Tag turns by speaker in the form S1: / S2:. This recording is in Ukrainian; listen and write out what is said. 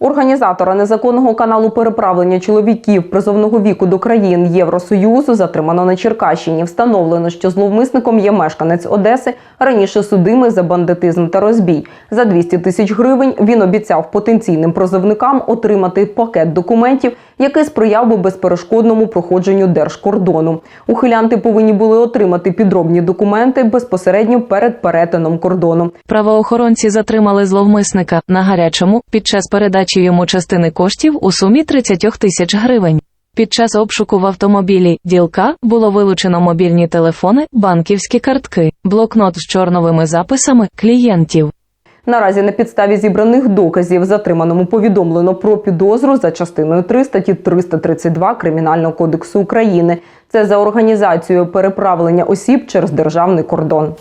S1: Організатора незаконного каналу переправлення чоловіків призовного віку до країн Євросоюзу затримано на Черкащині. Встановлено, що зловмисником є мешканець Одеси, раніше судимий за бандитизм та розбій. За 200 тисяч гривень він обіцяв потенційним призовникам отримати пакет документів, який сприяв би безперешкодному проходженню держкордону. Ухилянти повинні були отримати підробні документи безпосередньо перед перетином кордону.
S2: Правоохоронці затримали зловмисника на гарячому під час передачі йому частини коштів у сумі 30 тисяч гривень. Під час обшуку в автомобілі ділка було вилучено мобільні телефони, банківські картки, блокнот з чорновими записами клієнтів.
S1: Наразі на підставі зібраних доказів затриманому повідомлено про підозру за частиною 3 статті 332 Кримінального кодексу України. Це за організацією переправлення осіб через державний кордон.